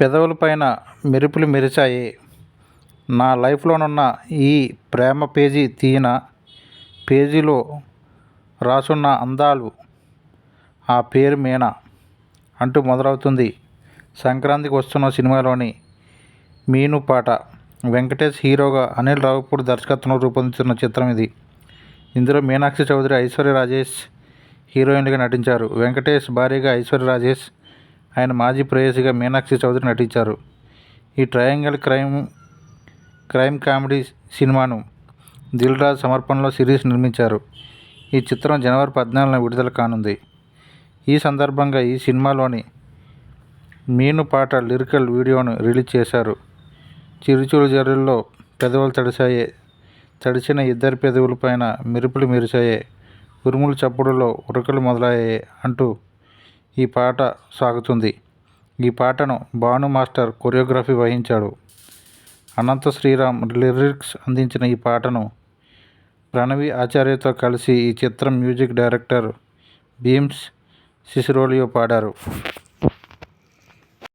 పెదవులపైన మెరుపులు మెరిశాయి నా లైఫ్లోనున్న ఈ ప్రేమ పేజీ తీయన పేజీలో రాసున్న అందాలు ఆ పేరు మీనా అంటూ మొదలవుతుంది. సంక్రాంతికి వస్తున్న సినిమాలోని మీను పాట వెంకటేష్ హీరోగా అనిల్ రావుపూడి దర్శకత్వంలో రూపొందుతున్న చిత్రం ఇది. ఇందులో మీనాక్షి చౌదరి ఐశ్వర్య రాజేష్ హీరోయిన్లుగా నటించారు. వెంకటేష్ భార్యగా ఐశ్వర్య రాజేష్ ఆయన మాజీ ప్రేయసిగా మీనాక్షి చౌదరి నటించారు. ఈ ట్రయాంగిల్ క్రైమ్ క్రైమ్ కామెడీ సినిమాను దిల్ రాజ్ సమర్పణలో సిరీస్ నిర్మించారు. ఈ చిత్రం జనవరి పద్నాలుగున విడుదల కానుంది. ఈ సందర్భంగా ఈ సినిమాలోని మీను పాట లిరికల్ వీడియోను రిలీజ్ చేశారు. చిరుచూరు జరుల్లో పెదవులు తడిశాయే తడిసిన ఇద్దరి పెదవులపైన మెరుపులు మెరిశాయే ఉరుముల చప్పుడులో ఉరకలు మొదలయ్యాయి అంటూ ఈ పాట సాగుతుంది. ఈ పాటను భాను మాస్టర్ కొరియోగ్రఫీ వహించాడు. అనంత శ్రీరామ్ లిరిక్స్ అందించిన ఈ పాటను ప్రణవి ఆచార్యతో కలిసి ఈ చిత్రం మ్యూజిక్ డైరెక్టర్ భీమ్స్ సిసిరోలియో పాడారు.